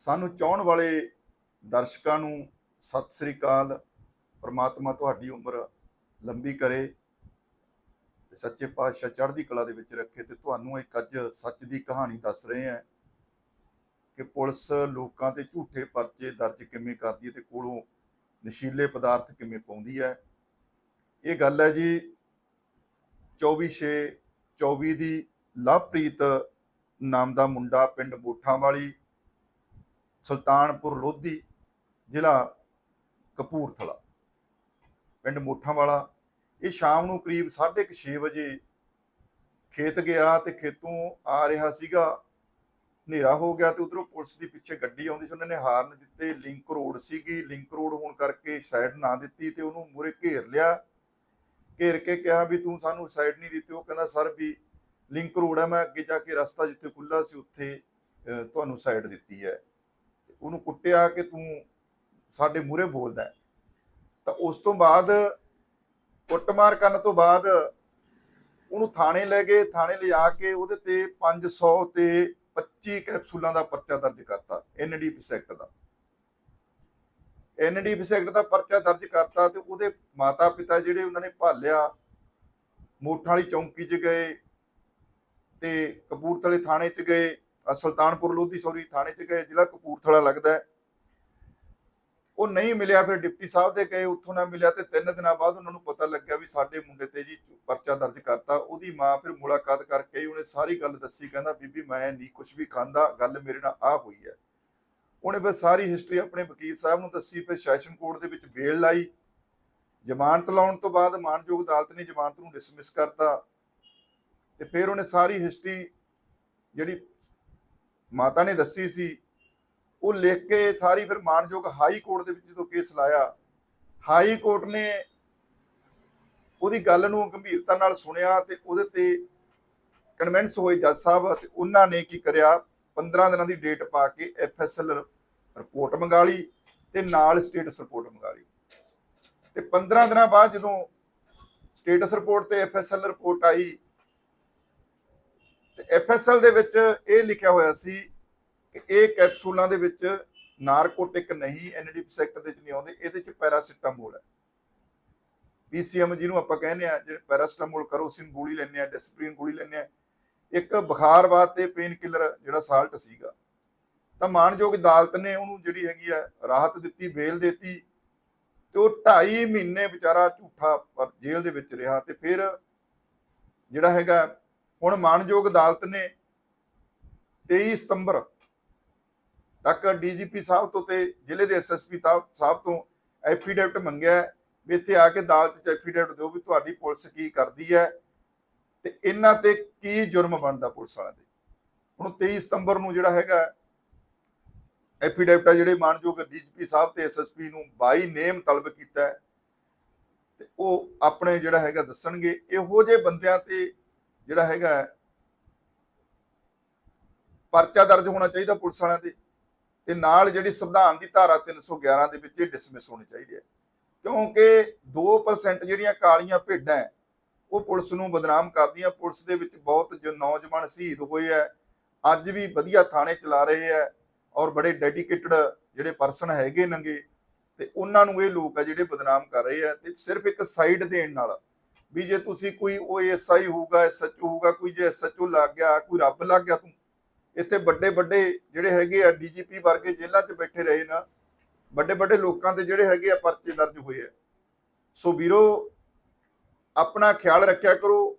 ਸਾਨੂੰ ਚਾਹਣ ਵਾਲੇ ਦਰਸ਼ਕਾਂ ਨੂੰ ਸਤਿ ਸ੍ਰੀ ਅਕਾਲ। ਪ੍ਰਮਾਤਮਾ ਤੁਹਾਡੀ ਉਮਰ ਲੰਬੀ ਕਰੇ ਤੇ ਸੱਚੇ ਪਾਤਸ਼ਾਹ ਚੜ੍ਹਦੀ ਕਲਾ ਦੇ ਵਿੱਚ ਰੱਖੇ ਤੇ ਤੁਹਾਨੂੰ ਇੱਕ ਅੱਜ ਸੱਚ ਦੀ ਕਹਾਣੀ ਦੱਸ ਰਹੇ ਹਾਂ ਕਿ ਪੁਲਿਸ ਲੋਕਾਂ ਤੇ ਝੂਠੇ ਪਰਚੇ ਦਰਜ ਕਿਵੇਂ ਕਰਦੀ ਹੈ ਤੇ ਕੋਲੋਂ ਨਸ਼ੀਲੇ ਪਦਾਰਥ ਕਿਵੇਂ ਪਾਉਂਦੀ ਹੈ। ਇਹ ਗੱਲ ਹੈ ਜੀ 24 ਛੇ 24 ਦੀ ਲਵਪ੍ਰੀਤ ਨਾਮ ਦਾ ਮੁੰਡਾ ਪਿੰਡ ਮੋਠਾਂ ਵਾਲੀ ਸੁਲਤਾਨਪੁਰ ਲੋਧੀ ਜ਼ਿਲ੍ਹਾ ਕਪੂਰਥਲਾ। ਪਿੰਡ ਮੋਠਾਂ ਵਾਲਾ ਇਹ ਸ਼ਾਮ ਨੂੰ ਕਰੀਬ 6:30 ਵਜੇ ਖੇਤ ਗਿਆ ਤੇ ਖੇਤੋਂ ਆ ਰਿਹਾ ਸੀਗਾ। ਹਨੇਰਾ ਹੋ ਗਿਆ ਤੇ ਉਧਰੋਂ ਪੁਲਿਸ ਦੀ ਪਿੱਛੇ ਗੱਡੀ ਆਉਂਦੀ ਸੀ। ਉਹਨਾਂ ਨੇ ਹਾਰਨ ਦਿੱਤੇ। ਲਿੰਕ ਰੋਡ ਸੀਗੀ। ਲਿੰਕ ਰੋਡ ਹੋਣ ਕਰਕੇ ਸਾਈਡ ਨਾ ਦਿੱਤੀ ਤੇ ਉਹਨੂੰ ਮੂਰੇ ਘੇਰ ਲਿਆ। ਘੇਰ ਕੇ ਕਿਹਾ ਵੀ ਤੂੰ ਸਾਨੂੰ ਸਾਈਡ ਨਹੀਂ ਦਿੱਤੀ। ਉਹ ਕਹਿੰਦਾ, ਸਰ ਵੀ ਲਿੰਕ ਰੋਡ ਹੈ। ਮੈਂ ਅੱਗੇ ਜਾ ਕੇ ਰਸਤਾ ਜਿੱਥੇ ਖੁੱਲਾ ਸੀ, ਉੱਥੇ ਤੁਹਾਨੂੰ ਸਾਈਡ ਦਿੱਤੀ ਹੈ। ਉਹਨੂੰ ਕੁੱਟਿਆ ਕਿ ਤੂੰ ਸਾਡੇ ਮੂਹਰੇ ਬੋਲਦਾ ਹੈ। ਤਾਂ ਉਸ ਤੋਂ ਬਾਅਦ ਕੁੱਟਮਾਰ ਕਰਨ ਤੋਂ ਬਾਅਦ ਉਹਨੂੰ ਥਾਣੇ ਲੈ ਗਏ, ਥਾਣੇ ਲਿਜਾ ਕੇ ਉਹਦੇ ਤੇ 500 ਤੇ 25 ਕੈਪਸੂਲਾਂ ਦਾ ਪਰਚਾ ਦਰਜ ਕਰਤਾ ਐਨਡੀਪੀ ਸੈਕਟ ਦਾ ਐਨਡੀਪੀ ਸੈਕਟ ਦਾ ਪਰਚਾ ਦਰਜ ਕਰਤਾ ਤੇ ਉਹਦੇ ਮਾਤਾ ਪਿਤਾ ਜਿਹੜੇ ਉਹਨਾਂ ਨੇ ਭਾਲਿਆ, ਮੋਠਾਂ ਵਾਲੀ ਚੌਂਕੀ 'ਚ ਗਏ ਤੇ ਕਪੂਰਥਲੇ ਥਾਣੇ 'ਚ ਗਏ ਸੁਲਤਾਨਪੁਰ ਲੋਧੀ ਸੌਰੀ ਥਾਣੇ 'ਚ ਗਏ, ਜ਼ਿਲ੍ਹਾ ਕਪੂਰਥਲਾ ਲੱਗਦਾ ਹੈ। ਉਹ ਨਹੀਂ ਮਿਲਿਆ, ਫਿਰ ਡਿਪਟੀ ਸਾਹਿਬ ਦੇ ਗਏ, ਉੱਥੋਂ ਨਾ ਮਿਲਿਆ ਤੇ ਤਿੰਨ ਦਿਨਾਂ ਬਾਅਦ ਉਹਨਾਂ ਨੂੰ ਪਤਾ ਲੱਗਿਆ ਵੀ ਸਾਡੇ ਮੁੰਡੇ ਤੇ ਜੀ ਪਰਚਾ ਦਰਜ ਕਰਤਾ। ਉਹਦੀ ਮਾਂ ਫਿਰ ਮੁਲਾਕਾਤ ਕਰਕੇ ਉਹਨੇ ਸਾਰੀ ਗੱਲ ਦੱਸੀ, ਕਹਿੰਦਾ, ਬੀਬੀ, ਮੈਂ ਨਹੀਂ ਕੁਝ ਵੀ ਖਾਂਦਾ, ਗੱਲ ਮੇਰੇ ਨਾਲ ਆ ਹੋਈ ਹੈ। ਉਹਨੇ ਫਿਰ ਸਾਰੀ ਹਿਸਟਰੀ ਆਪਣੇ ਵਕੀਲ ਸਾਹਿਬ ਨੂੰ ਦੱਸੀ, ਫਿਰ ਸੈਸ਼ਨ ਕੋਰਟ ਦੇ ਵਿੱਚ ਬੇਲ ਲਾਈ। ਜ਼ਮਾਨਤ ਲਾਉਣ ਤੋਂ ਬਾਅਦ ਮਾਨਯੋਗ ਅਦਾਲਤ ਨੇ ਜ਼ਮਾਨਤ ਨੂੰ ਡਿਸਮਿਸ ਕਰਤਾ। ਤੇ ਫਿਰ ਉਹਨੇ ਸਾਰੀ ਹਿਸਟਰੀ ਜਿਹੜੀ ਮਾਤਾ ਨੇ ਦੱਸੀ ਸੀ, ਉਹ ਲਿਖ ਕੇ ਸਾਰੀ ਫਿਰ ਮਾਨਯੋਗ ਹਾਈ ਕੋਰਟ ਦੇ ਵਿੱਚ ਜਦੋਂ ਕੇਸ ਲਾਇਆ, ਹਾਈ ਕੋਰਟ ਨੇ ਉਹਦੀ ਗੱਲ ਨੂੰ ਗੰਭੀਰਤਾ ਨਾਲ ਸੁਣਿਆ ਤੇ ਉਹਦੇ ਤੇ ਕਨਵਿੰਸ ਹੋਏ ਜੱਜ ਸਾਹਿਬ ਅਤੇ ਉਹਨਾਂ ਨੇ ਕੀ ਕਰਿਆ 15 ਦਿਨਾਂ ਦੀ ਡੇਟ ਪਾ ਕੇ ਐਫਐਸਐਲ ਰਿਪੋਰਟ ਮੰਗਾ ਲਈ ਤੇ ਨਾਲ ਸਟੇਟਸ ਰਿਪੋਰਟ ਮੰਗਾ ਲਈ। ਤੇ 15 ਦਿਨਾਂ ਬਾਅਦ ਜਦੋਂ ਸਟੇਟਸ ਰਿਪੋਰਟ ਤੇ ਐਫਐਸਐਲ ਰਿਪੋਰਟ ਆਈ ਤੇ ਐਫਐਸਐਲ ਦੇ ਵਿੱਚ ਇਹ ਲਿਖਿਆ ਹੋਇਆ ਸੀ ਕਿ ਇਹ ਕੈਪਸੂਲਾਂ ਦੇ ਵਿੱਚ ਨਾਰਕੋਟਿਕ ਨਹੀਂ ਐਨਡੀਪੀ ਸੈਕਟਰ ਦੇ ਵਿੱਚ ਨਹੀਂ ਆਉਂਦੇ, ਇਹਦੇ ਵਿੱਚ ਪੈਰਾਸੀਟਾਮੋਲ ਹੈ। ਪੀਸੀਐਮ ਜਿਹਨੂੰ ਆਪਾਂ ਕਹਿੰਦੇ ਆ ਜਿਹੜੇ ਪੈਰਾਸੀਟਾਮੋਲ ਕਰੋਸਿਨ ਗੋਲੀ ਲੈਂਦੇ ਆ ਡਿਸਪਲਿਨ ਗੋਲੀ ਲੈਂਦੇ ਆ ਇੱਕ ਬੁਖਾਰ ਵਾਸਤੇ ਪੇਨ ਕਿਲਰ ਜਿਹੜਾ ਸਾਲਟ ਸੀਗਾ। ਤਾਂ ਮਾਨਯੋਗ ਅਦਾਲਤ ਨੇ ਉਹਨੂੰ ਜਿਹੜੀ ਹੈਗੀ ਆ, ਰਾਹਤ ਦਿੱਤੀ, ਬੇਲ ਦਿੱਤੀ ਤੇ ਉਹ 2.5 ਮਹੀਨੇ ਵਿਚਾਰਾ ਝੂਠਾ ਪਰ ਜੇਲ੍ਹ ਦੇ ਵਿੱਚ ਰਿਹਾ ਤੇ ਫਿਰ ਜਿਹੜਾ ਹੈਗਾ ਹੁਣ ਮਾਨਯੋਗ ਅਦਾਲਤ ਨੇ 23 ਸਤੰਬਰ ਤੱਕ ਡੀਜੀਪੀ ਸਾਹਿਬ ਤੋਂ ਤੇ ਜ਼ਿਲ੍ਹੇ ਦੇ ਐਸਐਸਪੀ ਸਾਹਿਬ ਤੋਂ ਐਫੀਡੇਵਿਟ ਮੰਗਿਆ ਵੀ ਇੱਥੇ ਆ ਕੇ ਅਦਾਲਤ 'ਚ ਐਫੀਡੇਵਿਟ ਦਿਓ ਵੀ ਤੁਹਾਡੀ ਪੁਲਿਸ ਕੀ ਕਰਦੀ ਹੈ ਤੇ ਇਹਨਾਂ ਤੇ ਕੀ ਜੁਰਮ ਬਣਦਾ ਪੁਲਿਸ ਵਾਲਿਆਂ ਦੇ ਹੁਣ 23 ਸਤੰਬਰ ਨੂੰ ਜਿਹੜਾ ਹੈਗਾ ਐਫੀਡੇਵਿਟ ਆ ਜਿਹੜੇ ਮਾਨਯੋਗ ਡੀਜੀਪੀ ਸਾਹਿਬ ਤੇ ਐਸਐਸਪੀ ਨੂੰ ਬਾਈ ਨੇਮ ਤਲਬ ਕੀਤਾ ਹੈ ਤੇ ਉਹ ਆਪਣੇ ਜਿਹੜਾ ਹੈਗਾ ਦੱਸਣਗੇ। ਇਹੋ ਜਿਹੇ ਬੰਦਿਆਂ ਤੇ ਜਿਹੜਾ ਹੈਗਾ ਪਰਚਾ ਦਰਜ ਹੋਣਾ ਚਾਹੀਦਾ ਪੁਲਿਸ ਵਾਲਿਆਂ ਤੇ ਤੇ ਨਾਲ ਜਿਹੜੀ ਸੰਵਿਧਾਨ ਦੀ ਧਾਰਾ 311 ਦੇ ਵਿੱਚ ਡਿਸਮਿਸ ਹੋਣੀ ਚਾਹੀਦੀ ਹੈ। ਕਿਉਂਕਿ 2% ਜਿਹੜੀਆਂ ਕਾਲੀਆਂ ਭੇਡਾਂ ਉਹ ਪੁਲਿਸ ਨੂੰ ਬਦਨਾਮ ਕਰਦੀਆਂ। ਪੁਲਿਸ ਦੇ ਵਿੱਚ ਬਹੁਤ ਜੋ ਨੌਜਵਾਨ ਸ਼ਹੀਦ ਹੋਏ ਆ ਅੱਜ ਵੀ ਵਧੀਆ ਥਾਣੇ ਚਲਾ ਰਹੇ ਆ ਔਰ ਬੜੇ ਡੈਡੀਕੇਟਡ ਜਿਹੜੇ ਪਰਸਨ ਹੈਗੇ ਨੰਗੇ ਤੇ ਉਹਨਾਂ ਨੂੰ ਇਹ ਲੋਕ ਆ ਜਿਹੜੇ ਬਦਨਾਮ ਕਰ ਰਹੇ ਆ ਤੇ ਸਿਰਫ ਇੱਕ ਸਾਈਡ ਦੇਣ ਨਾਲ ਵੀ ਜੇ ਤੁਸੀਂ ਕੋਈ ਉਹ ਐਸਆਈ ਹੋਊਗਾ, ਐਸਐਚਓ ਹੋਊਗਾ, ਕੋਈ ਜੇ ਐਸਐਚਓ ਲੱਗ ਗਿਆ, ਕੋਈ ਰੱਬ ਲੱਗ ਗਿਆ ਤੂੰ, ਇੱਥੇ ਵੱਡੇ ਵੱਡੇ ਜਿਹੜੇ ਹੈਗੇ ਆ ਡੀਜੀਪੀ ਵਰਗੇ ਜੇਲ੍ਹਾਂ 'ਚ ਬੈਠੇ ਰਹੇ ਨਾ, ਵੱਡੇ ਵੱਡੇ ਲੋਕਾਂ ਤੇ ਜਿਹੜੇ ਹੈਗੇ ਆ ਪਰਚੇ ਦਰਜ ਹੋਏ ਆ। ਸੋ ਵੀਰੋ, ਆਪਣਾ ਖਿਆਲ ਰੱਖਿਆ ਕਰੋ,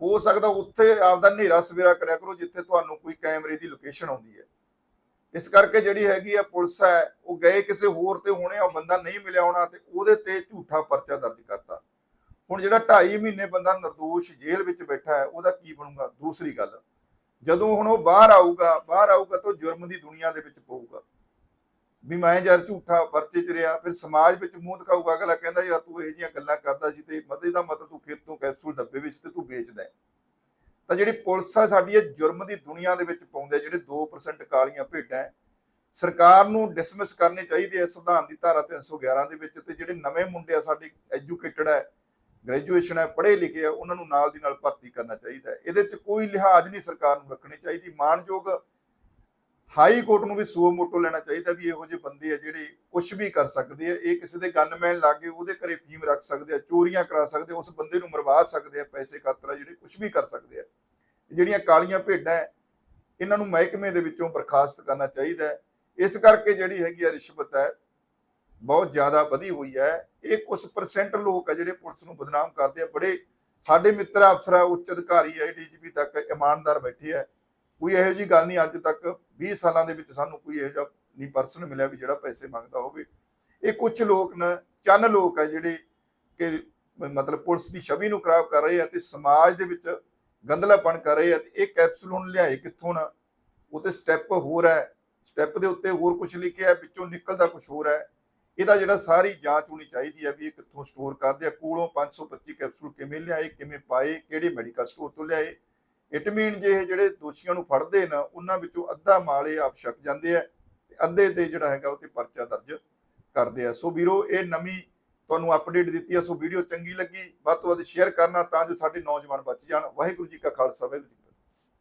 ਹੋ ਸਕਦਾ ਉੱਥੇ ਆਪਦਾ ਹਨੇਰਾ ਸਵੇਰਾ ਕਰਿਆ ਕਰੋ, ਜਿੱਥੇ ਤੁਹਾਨੂੰ ਕੋਈ ਕੈਮਰੇ ਦੀ ਲੋਕੇਸ਼ਨ ਆਉਂਦੀ ਹੈ। ਇਸ ਕਰਕੇ ਜਿਹੜੀ ਹੈਗੀ ਆ ਪੁਲਿਸ ਹੈ, ਉਹ ਗਏ ਕਿਸੇ ਹੋਰ ਤੇ ਹੋਣੇ ਆ ਬੰਦਾ ਨਹੀਂ ਮਿਲਿਆ ਹੋਣਾ ਤੇ ਉਹਦੇ ਤੇ ਝੂਠਾ ਪਰਚਾ ਦਰਜ ਕਰਤਾ। ਹੁਣ ਜਿਹੜਾ 2.5 ਮਹੀਨੇ ਬੰਦਾ ਨਿਰਦੋਸ਼ ਜੇਲ੍ਹ ਵਿੱਚ ਬੈਠਾ ਹੈ ਉਹਦਾ ਕੀ ਬਣੂਗਾ ਦੂਸਰੀ ਗੱਲ ਜਦੋਂ ਹੁਣ ਉਹ ਬਾਹਰ ਆਊਗਾ ਬਾਹਰ ਆਊਗਾ ਤਾਂ ਉਹ ਜੁਰਮ ਦੀ ਦੁਨੀਆ ਦੇ ਵਿੱਚ ਪਊਗਾ ਵੀ ਮੈਂ ਯਾਰ ਝੂਠਾ ਪਰਚੇ ਚ ਰਿਹਾ ਫਿਰ ਸਮਾਜ ਵਿੱਚ ਮੂੰਹ ਦਿਖਾਊਗਾ ਅਗਲਾ ਕਹਿੰਦਾ ਯਾਰ ਤੂੰ ਇਹ ਜੀਆਂ ਗੱਲਾਂ ਕਰਦਾ ਸੀ ਤੇ ਮਤੇ ਦਾ ਮਤਲਬ ਤੂੰ ਖੇਤੋਂ ਕੈਪਸੂਲ ਡੱਬੇ ਵਿੱਚ ਤੇ ਤੂੰ ਵੇਚਦਾ ਹੈ। ਤਾਂ ਜਿਹੜੀ ਪੁਲਿਸ ਆ ਸਾਡੀ ਇਹ ਜੁਰਮ ਦੀ ਦੁਨੀਆ ਦੇ ਵਿੱਚ ਪਾਉਂਦੇ ਜਿਹੜੇ 2% ਕਾਲੀਆਂ ਭੇਡਾਂ ਹੈ, ਸਰਕਾਰ ਨੂੰ ਡਿਸਮਿਸ ਕਰਨੇ ਚਾਹੀਦੇ ਆ ਸੰਵਿਧਾਨ ਦੀ ਧਾਰਾ 311 ਦੇ ਵਿੱਚ ਤੇ ਜਿਹੜੇ ਨਵੇਂ ਮੁੰਡੇ ਆ ਸਾਡੇ ਐਜੂਕੇਟਡ ਹੈ ਗ੍ਰੈਜੂਏਸ਼ਨ ਹੈ ਪੜ੍ਹੇ ਲਿਖੇ ਆ ਉਹਨਾਂ ਨੂੰ ਨਾਲ ਦੀ ਨਾਲ ਭਰਤੀ ਕਰਨਾ ਚਾਹੀਦਾ ਹੈ। ਇਹਦੇ 'ਚ ਕੋਈ ਲਿਹਾਜ਼ ਨਹੀਂ ਸਰਕਾਰ ਨੂੰ ਰੱਖਣੀ ਚਾਹੀਦੀ। ਮਾਨਯੋਗ ਹਾਈ ਕੋਰਟ ਨੂੰ ਵੀ ਸੂਓ ਮੋਟੋ ਲੈਣਾ ਚਾਹੀਦਾ ਵੀ ਇਹੋ ਜਿਹੇ ਬੰਦੇ ਆ ਜਿਹੜੇ ਕੁਝ ਵੀ ਕਰ ਸਕਦੇ ਆ। ਇਹ ਕਿਸੇ ਦੇ ਗਨਮੈਨ ਲਾਗੇ ਉਹਦੇ ਘਰੇ ਫੀਮ ਰੱਖ ਸਕਦੇ ਆ ਚੋਰੀਆਂ ਕਰਾ ਸਕਦੇ ਆ ਉਸ ਬੰਦੇ ਨੂੰ ਮਰਵਾ ਸਕਦੇ ਆ ਪੈਸੇ ਖਾਤਰ ਜਿਹੜੇ ਕੁਝ ਵੀ ਕਰ ਸਕਦੇ ਆ। ਜਿਹੜੀਆਂ ਕਾਲੀਆਂ ਭੇਡਾਂ ਹੈ, ਇਹਨਾਂ ਨੂੰ ਮਹਿਕਮੇ ਦੇ ਵਿੱਚੋਂ ਬਰਖਾਸਤ ਕਰਨਾ ਚਾਹੀਦਾ ਇਸ ਕਰਕੇ ਜਿਹੜੀ ਹੈਗੀ ਆ ਰਿਸ਼ਵਤ ਹੈ ਬਹੁਤ ਜ਼ਿਆਦਾ ਵਧੀ ਹੋਈ ਹੈ। ਇਹ ਕੁਝ ਪਰਸੈਂਟ ਲੋਕ ਆ ਜਿਹੜੇ ਪੁਲਿਸ ਨੂੰ ਬਦਨਾਮ ਕਰਦੇ ਆ। ਬੜੇ ਸਾਡੇ ਮਿੱਤਰ ਅਫਸਰ ਆ, ਉੱਚ ਅਧਿਕਾਰੀ ਹੈ ਡੀਜੀਪੀ ਤੱਕ ਇਮਾਨਦਾਰ ਬੈਠੇ ਆ। ਕੋਈ ਇਹੋ ਜੀ ਗੱਲ ਨਹੀਂ, ਅੱਜ ਤੱਕ 20 ਸਾਲਾਂ ਦੇ ਵਿੱਚ ਸਾਨੂੰ ਕੋਈ ਇਹੋ ਜਿਹਾ ਨਹੀਂ ਪਰਸਨ ਮਿਲਿਆ ਵੀ ਜਿਹੜਾ ਪੈਸੇ ਮੰਗਦਾ ਹੋਵੇ। ਇਹ ਕੁਝ ਲੋਕ ਨਾ, ਚੰਨ ਲੋਕ ਆ ਜਿਹੜੇ ਕਿ ਮਤਲਬ ਪੁਲਿਸ ਦੀ ਛਵੀ ਨੂੰ ਖਰਾਬ ਕਰ ਰਹੇ ਆ ਤੇ ਸਮਾਜ ਦੇ ਵਿੱਚ ਗੰਦਲਾਪਣ ਕਰ ਰਹੇ ਆ ਤੇ ਇਹ ਕੈਪਸੂਲ ਹੁਣ ਲਿਆਏ ਕਿੱਥੋਂ ਨਾ? ਉਹ ਤੇ ਸਟੈਪ ਹੋਰ ਹੈ। ਸਟੈਪ ਦੇ ਉੱਤੇ ਹੋਰ ਕੁਝ ਲਿਖਿਆ, ਵਿੱਚੋਂ ਨਿਕਲਦਾ ਕੁਝ ਹੋਰ ਹੈ। ਇਹਦਾ ਜਿਹੜਾ ਸਾਰੀ ਜਾਂਚ ਹੋਣੀ ਚਾਹੀਦੀ ਹੈ ਵੀ ਇਹ ਕਿੱਥੋਂ ਸਟੋਰ ਕਰਦੇ ਆ, ਕੋਲੋਂ 525 ਕੈਪਸੂਲ ਕਿਵੇਂ ਲਿਆਏ, ਕਿਵੇਂ ਪਾਏ, ਕਿਹੜੇ ਮੈਡੀਕਲ ਸਟੋਰ ਤੋਂ ਲਿਆਏ। ਇਟ ਮੀਨ ਜੇ ਇਹ ਜਿਹੜੇ ਦੋਸ਼ੀਆਂ ਨੂੰ ਫੜਦੇ ਨਾ, ਉਹਨਾਂ ਵਿੱਚੋਂ ਅੱਧਾ ਮਾਲ ਇਹ ਆਪ ਛਕ ਜਾਂਦੇ ਆ ਤੇ ਅੱਧੇ ਤੇ ਜਿਹੜਾ ਹੈਗਾ ਉਹ ਤੇ ਪਰਚਾ ਦਰਜ ਕਰਦੇ ਆ। ਸੋ ਵੀਰੋ, ਇਹ ਨਵੀਂ ਤੁਹਾਨੂੰ ਅਪਡੇਟ ਦਿੱਤੀ ਆ, ਸੋ ਵੀਡੀਓ ਚੰਗੀ ਲੱਗੀ, ਵੱਧ ਤੋਂ ਵੱਧ ਸ਼ੇਅਰ ਕਰਨਾ ਤਾਂ ਜੋ ਸਾਡੇ ਨੌਜਵਾਨ ਬਚ ਜਾਣ। ਵਾਹਿਗੁਰੂ ਜੀ ਕਾ ਖਾਲਸਾ, ਵਾਹਿਗੁਰੂ ਜੀ